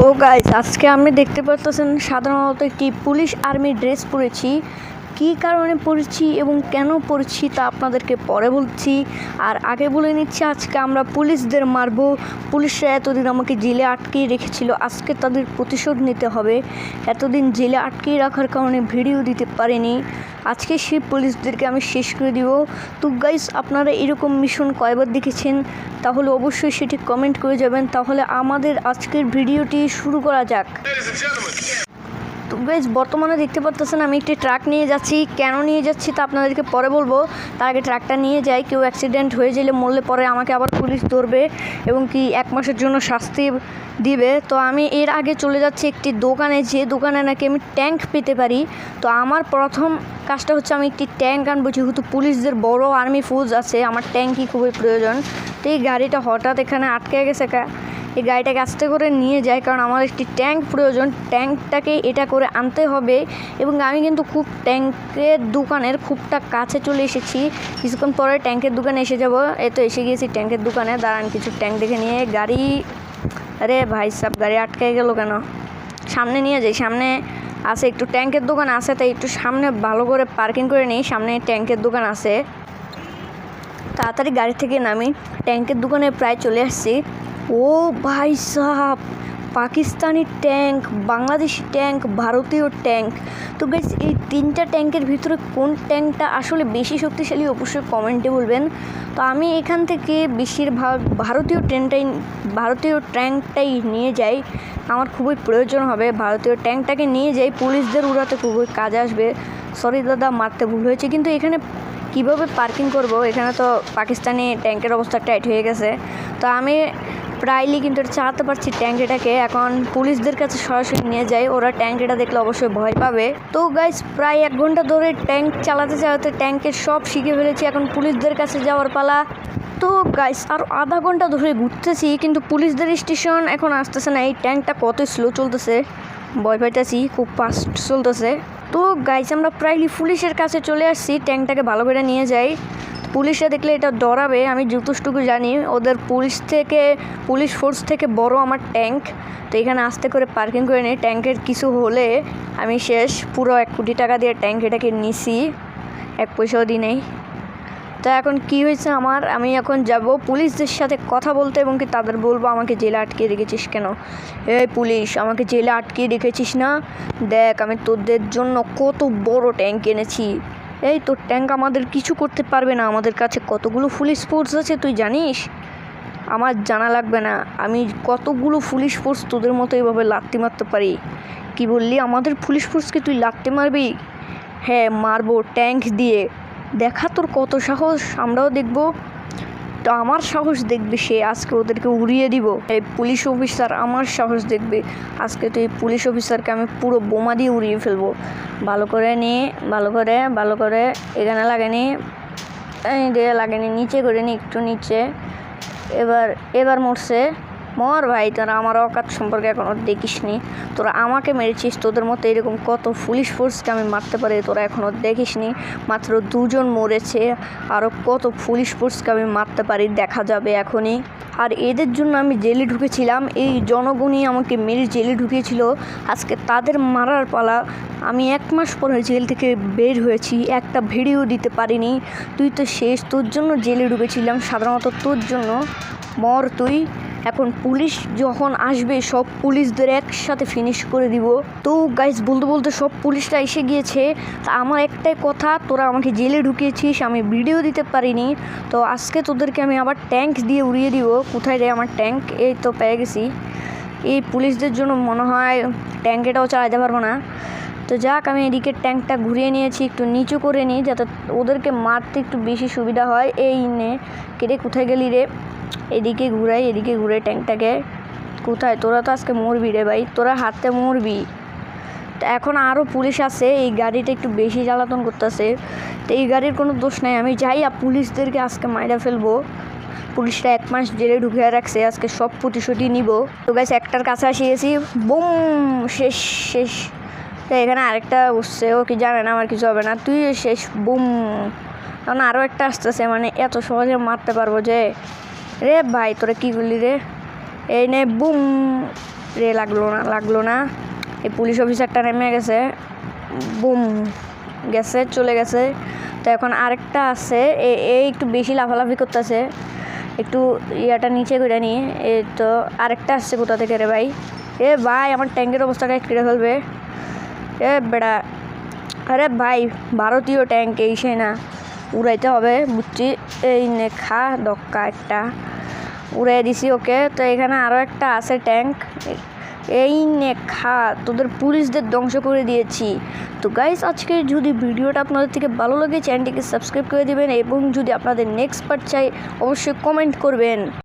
তো গাইজ আজকে আমি দেখতে পাচ্ছেন সাধারণত একটি পুলিশ আর্মি ড্রেস পরেছি। কী কারণে পরেছি এবং কেন পড়ছি তা আপনাদেরকে পরে বলছি। আর আগে বলে নিচ্ছি, আজকে আমরা পুলিশদের মারবো। পুলিশরা এতদিন আমাকে জেলে আটকিয়ে রেখেছিল। আজকে তাদের প্রতিশোধ নিতে হবে। এতদিন জেলে আটকিয়ে রাখার কারণে ভিডিও দিতে পারিনি। আজকে সেই পুলিশদেরকে আমি শেষ করে দিব। তো গাইস আপনারা এরকম মিশন কয়বার দেখেছেন? তাহলে অবশ্যই সেটি কমেন্ট করে যাবেন। তাহলে আমাদের আজকের ভিডিওটি শুরু করা যাক। তো বেশ, বর্তমানে দেখতে পাচ্ছেন আমি একটি ট্রাক নিয়ে যাচ্ছি। কেন নিয়ে যাচ্ছি তা আপনাদেরকে পরে বলব। তার আগে ট্রাকটা নিয়ে যাই, কেউ অ্যাক্সিডেন্ট হয়ে গেলে মরলে পরে আমাকে আবার পুলিশ ধরবে এবং কি এক মাসের জন্য শাস্তি দিবে। তো আমি এর আগে চলে যাচ্ছি একটি দোকানে, যে দোকানে নাকি আমি ট্যাঙ্ক পেতে পারি। তো আমার প্রথম কাজটা হচ্ছে আমি একটি ট্যাঙ্ক আনব, যেহেতু পুলিশদের বড় আর্মি ফোর্স আছে, আমার ট্যাঙ্কই খুবই প্রয়োজন। তো এই গাড়িটা হঠাৎ এখানে আটকে গেছে এই গাড়িটাকে আস্তে করে নিয়ে যায়, কারণ আমার একটি ট্যাঙ্ক প্রয়োজন। ট্যাঙ্কটাকে এটা করে আনতে হবে এবং আমি কিন্তু খুব ট্যাঙ্কের দোকানের খুবটা কাছে চলে এসেছি। কিছুক্ষণ পরে ট্যাঙ্কের দোকানে এসে যাব। এই তো এসে গিয়েছি ট্যাঙ্কের দোকানে। দাঁড়ান, কিছু ট্যাঙ্ক দেখে নিয়ে গাড়ি। আরে ভাই সাহেব গাড়ি আটকে গেল কেন? সামনে নিয়ে যাই, সামনে আছে একটু ট্যাঙ্কের দোকান আছে, তাই একটু সামনে ভালো করে পার্কিং করে নিই। সামনে ট্যাঙ্কের দোকান আছে। তাড়াতাড়ি গাড়ি থেকে নামি। ট্যাঙ্কের দোকানে প্রায় চলে আসছি। ও ভাই সাহাব, পাকিস্তানি ট্যাঙ্ক, বাংলাদেশি ট্যাঙ্ক, ভারতীয় ট্যাঙ্ক। তো গাইস এই তিনটা ট্যাঙ্কের ভিতরে কোন ট্যাঙ্কটা আসলে বেশি শক্তিশালী অবশ্যই কমেন্টে বলবেন। তো আমি এখান থেকে বেশিরভাগ ভারতীয় ট্রেনটাই ভারতীয় ট্যাঙ্কটাই নিয়ে যাই। আমার খুবই প্রয়োজন হবে ভারতীয় ট্যাঙ্কটাকে নিয়ে যাই। পুলিশদের উড়াতে খুবই কাজে আসবে। সরি দাদা, মারতে ভুল হয়েছে। কিন্তু এখানে কীভাবে পার্কিং করব? এখানে তো পাকিস্তানি ট্যাঙ্কের অবস্থা টাইট হয়ে গেছে। তো আমি প্রায়লি কিন্তু এটা চালাতে পারছি ট্যাঙ্কিটাকে এখন পুলিশদের কাছে সরাসরি নিয়ে যাই, ওরা ট্যাঙ্কিটা দেখলে অবশ্যই ভয় পাবে। তো গাইস প্রায় এক ঘণ্টা ধরে ট্যাঙ্ক চালাতে চালাতে ট্যাঙ্কের সব শিখে ফেলেছি, এখন পুলিশদের কাছে যাওয়ার পালা। তো গাইস আর আধা ঘণ্টা ধরে ঘুরতেছি, কিন্তু পুলিশদের স্টেশন এখন আসতেছে না। এই ট্যাঙ্কটা কত স্লো চলতেছে, ভয় পাইতেছি, খুব ফাস্ট চলতেছে। তো গাইস আমরা প্রায়লি পুলিশের কাছে চলে আসছি, ট্যাঙ্কটাকে ভালো করে নিয়ে যাই। পুলিশে দেখলে এটা ডরাবে আমি যতটুকু জানি ওদের পুলিশ থেকে, পুলিশ ফোর্স থেকে বড় আমার ট্যাঙ্ক, তো এখানে আস্তে করে পার্কিং করে নিই। ট্যাঙ্কের কিছু হলে আমি শেষ, পুরো এক কোটি টাকা দিয়ে ট্যাঙ্ক এটাকে নিছি, এক পয়সাও দিই নেই। তো এখন কি হয়েছে আমার? আমি এখন যাব পুলিশদের সাথে কথা বলতে এবং কি তাদের বলব, আমাকে জেলে আটকে রেখেছিস কেন? এই পুলিশ, আমাকে জেলে আটকে রেখেছিস না? দেখ, আমি তোদের জন্য কত বড় ট্যাঙ্ক এনেছি। এই তোর ট্যাঙ্ক আমাদের কিছু করতে পারবে না, আমাদের কাছে কতগুলো ফুল স্পোর্টস আছে তুই জানিস? আমার জানা লাগবে না, আমি কতগুলো পুলিশ স্পোর্টস তোদের মতো এইভাবে লাগতে মারতে পারি? কি বললি, আমাদের ফুল স্পোর্টসকে তুই লাগতে মারবি? হ্যাঁ মারবো ট্যাঙ্ক দিয়ে। দেখা তোর কত সাহস, আমরাও দেখব। তো আমার সাহস দেখবে সে, আজকে ওদেরকে উড়িয়ে দিব। এই পুলিশ অফিসার আমার সাহস দেখবে। আজকে তো এই পুলিশ অফিসারকে আমি পুরো বোমা দিয়ে উড়িয়ে ফেলব। ভালো করে নিয়ে ভালো করে ভালো করে, এখানে লাগেনি দিয়ে লাগেনি, নিচে করে নি, একটু নিচে। এবার এবার মরছে। মর ভাই, তোরা আমার অকাত সম্পর্কে এখনও দেখিসনি। তোরা আমাকে মেরেছিস, তোদের মতো এরকম কত পুলিশ ফোর্সকে আমি মারতে পারি তোরা এখনও দেখিসনি। মাত্র দুজন মরেছে আরও কত পুলিশ ফোর্সকে আমি মারতে পারি দেখা যাবে এখনই। আর এদের জন্য আমি জেলে ঢুকেছিলাম, এই জনগণই আমাকে মেরে জেলে ঢুকিয়েছিল। আজকে তাদের মারার পালা, আমি এক মাস পরে জেল থেকে বের হয়েছি, একটা ভিডিও দিতে পারিনি। তুই তো শেষ, তোর জন্য জেলে ঢুকেছিলাম, সাধারণত তোর জন্য। মর তুই। এখন পুলিশ যখন আসবে, সব পুলিশদের একসাথে ফিনিশ করে দিব। তো গাইজ বলতে বলতে সব পুলিশরা এসে গিয়েছে। তা আমার একটাই কথা, তোরা আমাকে জেলে ঢুকিয়েছিস, আমি ভিডিও দিতে পারিনি। তো আজকে তোদেরকে আমি আবার ট্যাঙ্ক দিয়ে উড়িয়ে দিব। কোথায় রে আমার ট্যাঙ্ক এই তো পেয়ে গেছি। এই পুলিশদের জন্য মনে হয় ট্যাঙ্ক এটাও চালাতে পারব না। তো যাক, আমি এদিকে ট্যাঙ্কটা ঘুরিয়ে নিয়েছি, একটু নিচু করে নিই, যাতে ওদেরকে মারতে একটু বেশি সুবিধা হয়। এই নে কেটে কোথায় গেলি রে? এদিকে ঘুরাই, এদিকে ঘুরে ট্যাঙ্কটাকে কোথায়? তোরা তো আজকে মরবি রে ভাই। তোরা হাতে মরবি। তো এখন আরও পুলিশ আছে, এই গাড়িটা একটু বেশি জ্বালাতন করতেছে। তো এই গাড়ির কোনো দোষ নাই, আমি যাই আর পুলিশদেরকে আজকে মাইরা ফেলব। পুলিশরা এক মাস জেলে ঢুকিয়ে রাখছে, আজকে সব প্রতিশোধই নিব। তো গাছ একটার কাছে আসি গেছি বুম, শেষ শেষ। তো এখানে আরেকটা উঠছে, ও কি জানে না, আমার কিছু হবে না। তুই শেষ, বুম। কারণ আরও একটা আসতেছে মানে এত সহজে মারতে পারব যে। রে ভাই, তোরা কী করলি রে? এই নে, বুম। রে, লাগল না লাগল না। এই পুলিশ অফিসারটা নেমে গেছে। বুম, গেছে, চলে গেছে। তো এখন আরেকটা আছে। এ একটু বেশি লাফালাফি করতেছে। একটু ইয়াটা নিচে করে নিয়ে এ তো আরেকটা আসছে কোথা থেকে রে ভাই? এ ভাই, আমার ট্যাঙ্কের অবস্থাটা কেড়ে ফেলবে? এ বেড়া, আরে ভাই, ভারতীয় ট্যাঙ্ক, এই সে না। উড়াইতে হবে, বুঝছি। এই নেখা দক্কা একটা। উড়াই দিছি, ওকে। তো এখানে আরও একটা আছে ট্যাঙ্ক। এই নেখা তোদের পুলিশদের ধ্বংস করে দিয়েছি। তো গাইস আজকে যদি ভিডিওটা আপনাদের থেকে ভালো লাগে চ্যানেলটিকে সাবস্ক্রাইব করে দেবেন এবং যদি আপনাদের নেক্সট পার্ট চাই, অবশ্যই কমেন্ট করবেন।